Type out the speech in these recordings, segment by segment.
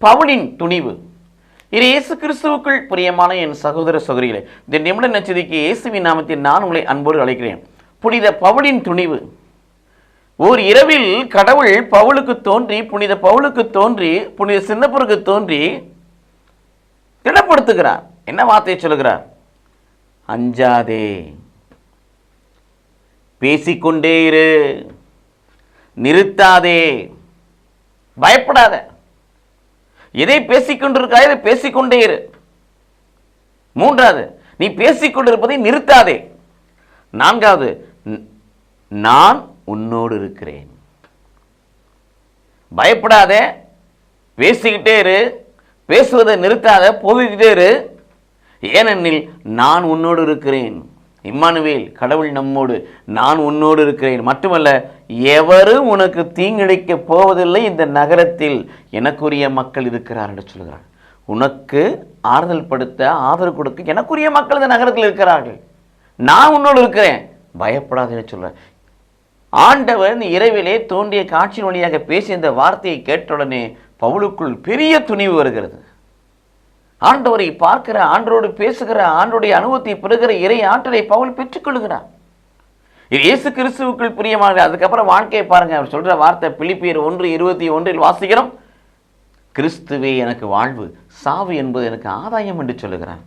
பவுலின் துணிவு. இது இயேசு கிறிஸ்துவுக்குள் பிரியமான என் சகோதர சகோதரிகளே இந்த நிமிட நச்சதிக்கு இயேசுவின் நாமத்தில் நான் உங்களை அன்போடு அழைக்கிறேன். புனித பவுலின் துணிவு. ஓர் இரவில் கடவுள் பவுலுக்கு தோன்றி புனித பவுலுக்கு தோன்றி புனித சின்னப்பருக்கு தோன்றி திடப்படுத்துகிறார். என்ன வார்த்தையை சொல்லுகிறார்? அஞ்சாதே. பேசிக்கொண்டே இரு. நிறுத்தாதே. பயப்படாத. எதை பேசிக்கொண்டிருக்காய் அதை பேசிக்கொண்டே இரு. மூன்றாவது நீ பேசிக்கொண்டிருப்பதை நிறுத்தாதே. நான்காவது நான் உன்னோடு இருக்கிறேன். பயப்படாதே. பேசிக்கிட்டே இரு. பேசுவதை நிறுத்தாத. போதிக்கிட்டே இரு. ஏனெனில் நான் உன்னோடு இருக்கிறேன். இம்மானுவேல் கடவுள் நம்மோடு நான் உன்னோடு இருக்கிறேன். மட்டுமல்ல எவரும் உனக்கு தீங்கிழைக்க போவதில்லை இந்த நகரத்தில் எனக்குரிய மக்கள் இருக்கிறார் என்று சொல்கிறார். உனக்கு ஆறுதல் படுத்த ஆதரவு கொடுக்க எனக்குரிய மக்கள் இந்த நகரத்தில் இருக்கிறார்கள். நான் உன்னோடு இருக்கிறேன். பயப்படாதுன்னு சொல்கிறேன் ஆண்டவர் இந்த இரவிலே தோன்றிய காட்சியின் வழியாக பேசிய இந்த வார்த்தையை கேட்டவுடனே பவுலுக்குள் பெரிய துணிவு வருகிறது. ஆண்டவரை பார்க்கிற ஆண்டோடு பேசுகிற ஆண்டோடைய அனுபவத்தை பெறுகிற இறை ஆற்றலை பவுல் பெற்றுக்கொள்கிறார். இது இயேசு கிறிஸ்துவுக்குள் பிரியமாக அதுக்கப்புறம் வாழ்க்கையை பாருங்க. அவர் சொல்ற வார்த்தை பிலிப்பியர் ஒன்று இருபத்தி ஒன்றில் வாசிக்கிறோம். கிறிஸ்துவே எனக்கு வாழ்வு. சாவு என்பது எனக்கு ஆதாயம் என்று சொல்லுகிறார்.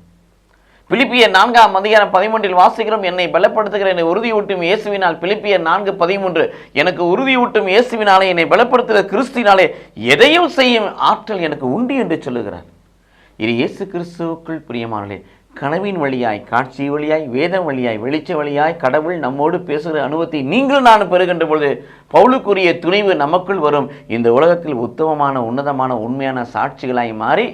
பிலிப்பியர் நான்காம் அதிகாரம் பதிமூன்றில் வாசிக்கிறோம். என்னை பலப்படுத்துகிற என்னை உறுதியூட்டும் இயேசுவினால். பிலிப்பிய நான்கு பதிமூன்று. எனக்கு உறுதியூட்டும் இயேசுவினாலே என்னை பலப்படுத்துகிற கிறிஸ்தினாலே எதையும் செய்யும் ஆற்றல் எனக்கு உண்டு என்று சொல்லுகிறார். இது இயேசு கிறிஸ்துவுக்குள் பிரியமானே கனவின் வழியாய் காட்சி வழியாய் வேதம் வழியாய் வெளிச்ச வழியாய் கடவுள் நம்மோடு பேசுகிற அனுபவத்தை நீங்கள் நான் பெறுகின்ற பொழுது பவுலுக்குரிய துணிவு நமக்குள் வரும். இந்த உலகத்தில் உத்தமமான உன்னதமான உண்மையான சாட்சிகளாய் மாறி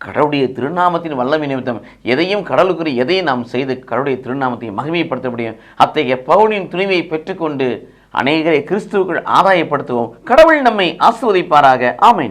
கடவுளுடைய திருநாமத்தின் வல்லமை நிமித்தம் எதையும் கடவுளுக்குரிய எதையும் நாம் செய்து கடவுளுடைய திருநாமத்தை மகிமைப்படுத்த முடியும். அத்தகைய பவுலின் துணிவை பெற்றுக்கொண்டு அநேகரை கிறிஸ்துவுக்குள் ஆதாயப்படுத்துவோம். கடவுள் நம்மை ஆசுவதிப்பாராக ஆமை